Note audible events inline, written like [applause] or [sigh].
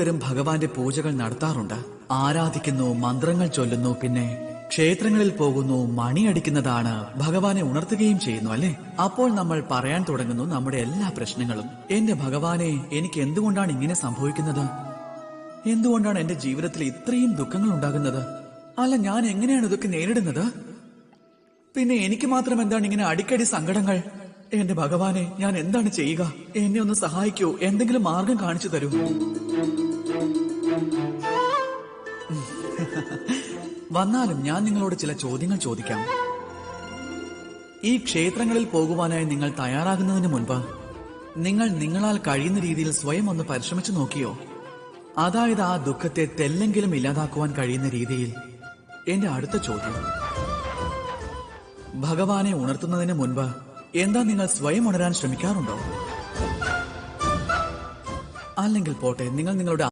ഓരോരുത്തരും ഭഗവാന്റെ പൂജകൾ നടത്താറുണ്ട്. ആരാധിക്കുന്നു മന്ത്രങ്ങൾ ചൊല്ലുന്നു പിന്നെ ക്ഷേത്രങ്ങളിൽ പോകുന്നു മണിയടിക്കുന്നതാണ് ഭഗവാനെ ഉണർത്തുകയും ചെയ്യുന്നു അല്ലെ? അപ്പോൾ നമ്മൾ പറയാൻ തുടങ്ങുന്നു നമ്മുടെ എല്ലാ പ്രശ്നങ്ങളും. എന്റെ ഭഗവാനെ എനിക്ക് എന്തുകൊണ്ടാണ് ഇങ്ങനെ സംഭവിക്കുന്നത്? എന്തുകൊണ്ടാണ് എന്റെ ജീവിതത്തിൽ ഇത്രയും ദുഃഖങ്ങൾ ഉണ്ടാകുന്നത്? അല്ല ഞാൻ എങ്ങനെയാണ് ഇതൊക്കെ നേരിടുന്നത്? പിന്നെ എനിക്ക് മാത്രം എന്താണ് ഇങ്ങനെ അടിക്കടി സങ്കടങ്ങൾ? എന്റെ ഭഗവാനെ ഞാൻ എന്താണ് ചെയ്യുക? എന്നെ ഒന്ന് സഹായിക്കൂ എന്തെങ്കിലും മാർഗം കാണിച്ചു തരൂ. [laughs] വന്നാലും ഞാൻ നിങ്ങളോട് ചില ചോദ്യങ്ങൾ ചോദിക്കാം. ഈ ക്ഷേത്രങ്ങളിൽ പോകുവാനായി നിങ്ങൾ തയ്യാറാകുന്നതിന് മുൻപ് നിങ്ങൾ നിങ്ങളാൽ കഴിയുന്ന രീതിയിൽ സ്വയം ഒന്ന് പരിശ്രമിച്ചു നോക്കിയോ? അതായത് ആ ദുഃഖത്തെ തെല്ലെങ്കിലും ഇല്ലാതാക്കുവാൻ കഴിയുന്ന രീതിയിൽ. എന്റെ അടുത്ത ചോദ്യം. ഭഗവാനെ ഉണർത്തുന്നതിന് മുൻപ് എന്താ നിങ്ങൾ സ്വയം ഉണരാൻ ശ്രമിക്കാറുണ്ടോ? അല്ലെങ്കിൽ പോട്ടെ നിങ്ങൾ നിങ്ങളുടെ